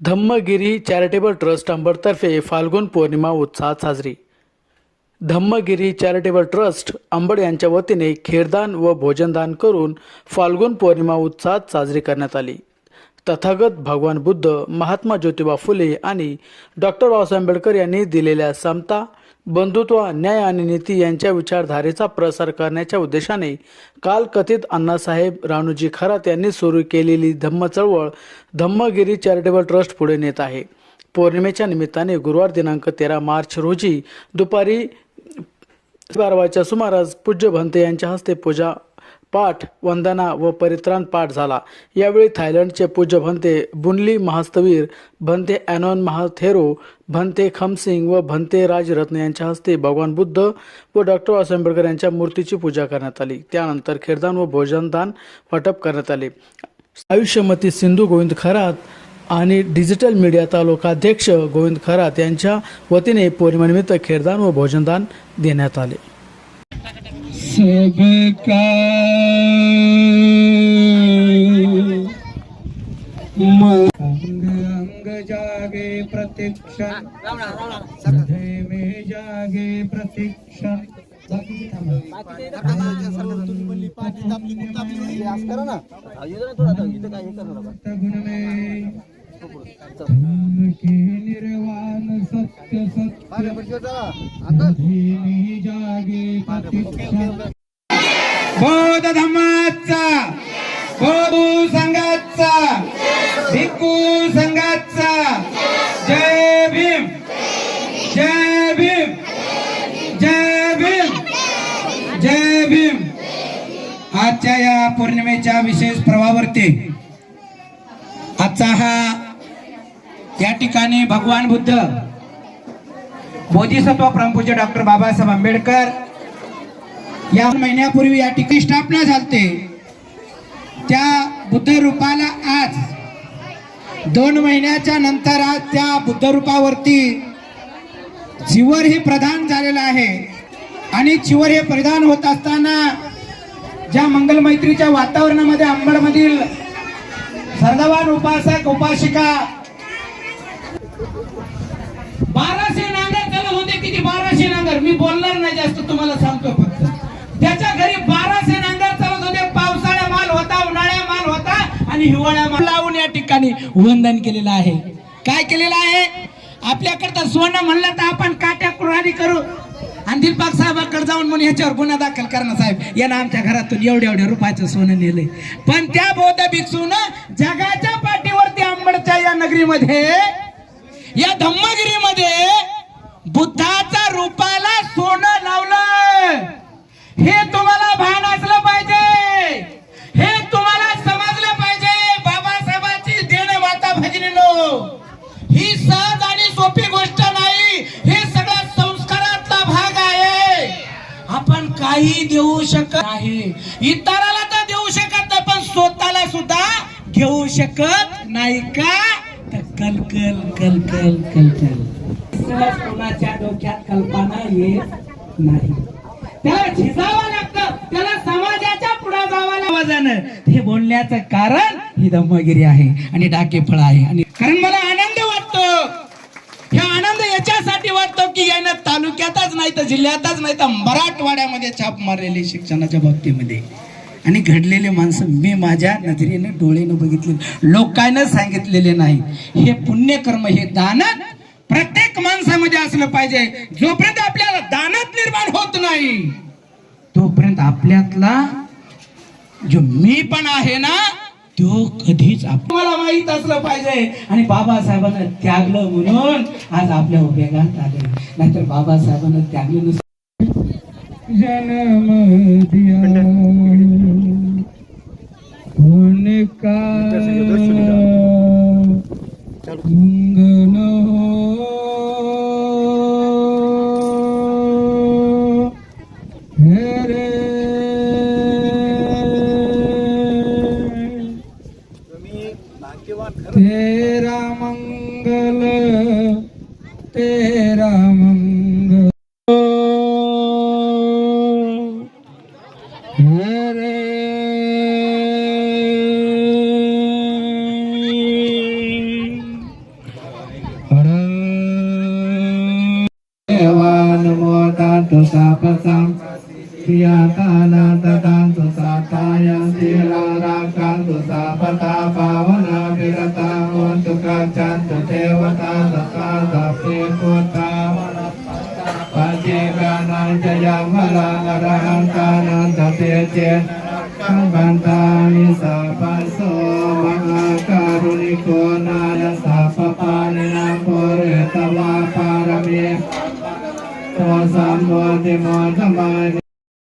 Dhammagiri charitable trust अंबडतर्फे फाल्गुन पौर्णिमा उत्साहात साजरी. धम्मगिरी चॅरिटेबल ट्रस्ट अंबड यांच्या वतीने खेरदान व भोजनदान करून फाल्गुन पौर्णिमा उत्साहात साजरी करण्यात आली. तथागत भगवान बुद्ध महात्मा ज्योतिबा फुले आणि डॉक्टर बाबासाहेब आंबेडकर यांनी दिलेल्या समता बंधुत्व न्याय आणि नीती यांच्या विचारधारेचा प्रसार करण्याच्या उद्देशाने काल कथित अण्णासाहेब राणूजी खरात यांनी सुरू केलेली धम्म चळवळ धम्मगिरी चॅरिटेबल ट्रस्ट पुढे नेत आहे. पौर्णिमेच्या निमित्ताने गुरुवार दिनांक तेरा मार्च रोजी दुपारी बारा वाजच्या सुमारास पूज्य भंते यांच्या हस्ते पूजा पाठ वंदना व परित्राण पाठ झाला. यावेळी थायलंडचे पूज्य भंते बुनली महास्तवीर भंते ॲनॉन महाथेरो भंते खमसिंग व भंते राजरत्न यांच्या हस्ते भगवान बुद्ध व डॉक्टर बाबासाहेब आंबेडकर यांच्या मूर्तीची पूजा करण्यात आली. त्यानंतर खेरदान व भोजनदान वाटप करण्यात आले. आयुष्यमती सिंधू गोविंद खरात आणि डिजिटल मीडिया तालुकाध्यक्ष गोविंद खरात यांच्या वतीने पौर्णिमेनिमित्त खेरदान व भोजनदान देण्यात आले. सबका अंग अंग जागे प्रतीक्षण हृदय में जागे प्रतीक्षण निर्वाण सत्य सत्य। बौद्ध धर्माचा बौद्ध संघाचा भिक्खू संघाचा. जय भीम जय भीम जय भीम जय भीम. आजच्या या पौर्णिमेच्या विशेष प्रवाहावरती आजचा हा या ठिकाणी भगवान बुद्ध बोधिसत्व प्रमुखचे डॉक्टर बाबासाहेब आंबेडकर या महिन्यापूर्वी या ठिकाणी स्थापना झालते. त्या बुद्ध रूपाला आज दोन महिन्याच्या नंतर आज त्या बुद्ध रूपावरती चिवर हे प्रधान झालेलं आहे. आणि चिवर हे प्रधान होत असताना ज्या मंगल मैत्रीच्या वातावरणामध्ये अंबडमधील सर्दवान उपासक उपासिका बाराशे नांगर किती बाराशे नांगर. मी बोलणार नाही जास्त तुम्हाला सांगतो फक्त. त्याच्या घरी बाराशे नांगर चालत होते. पावसाळ्या माल होता उन्हाळ्या माल होता आणि हिवाळ्या माल. लावून या ठिकाणी वंदन केलेलं आहे. काय केलेलं आहे? आपल्याकडे सोनं म्हणलं तर आपण काट्या कुराणी करू. आणि दिलबाग साहेबाकडे जाऊन म्हणून ह्याच्यावर गुन्हा दाखल करणं साहेब. यानं आमच्या घरातून एवढ्या एवढ्या रुपयाचं सोनं नेले. पण त्या बौद्ध भिक्षून जगाच्या पाठीवरती आंबडच्या या नगरीमध्ये या धम्मगिरीमध्ये बुद्धाच्या रूपाला सोनं लावलं हे तुम्हाला भान असलं पाहिजे. हे तुम्हाला समजलं पाहिजे. बाबासाहेबांची देणे माता भजनीनो ही सहज आणि सोपी गोष्ट नाही. हे सगळं संस्कारातला भाग आहे. आपण काही देऊ शकत नाही. इतराला तर देऊ शकत नाही पण स्वतःला सुद्धा घेऊ शकत नाही का? तर कल कल कल कल कल कल सहज कोणाच्या डोक्यात कल्पना येत नाही. त्याला झिजावं लागतं. त्याला समाजाच्या पुढे जावं लागवाजानं हे बोलण्याचं कारण ही दमगिरी आहे आणि डाके फळ आहे. आणि कारण मला आनंद वाटतो. हा आनंद याच्यासाठी वाटतो की यानं तालुक्यातच नाही तर जिल्ह्यातच नाही तर मराठवाड्यामध्ये छाप मारलेली शिक्षणाच्या बाबतीमध्ये. आणि घडलेले माणसं मी माझ्या नजरेनं डोळेनं बघितले लोकांना सांगितलेले नाही. हे पुण्यकर्म हे दान प्रत्येक माणसामध्ये असलं पाहिजे. जोपर्यंत आपल्याला दानात निर्माण होत नाही तोपर्यंत आपल्यातला जो मी पण आहे ना तो कधीच आपल्याला माहीत असलं पाहिजे. आणि बाबासाहेबांना त्यागलं म्हणून आज आपल्या उपयोगात आले नाहीतर बाबासाहेबांना त्यागलं नसतं. जन्म สัพพสัมปิยตานาตตังตุสัตตายันติลาราคันตุสัพพตาภาวนาภิรตาโหนตุกัจจันตุเทวตาสัตตาสัพเพพุทธาปัจเจกานันจะยังวลังอรหังกานันตเตเจขังบันตานิสัพพะโสมหาการุณิโกนา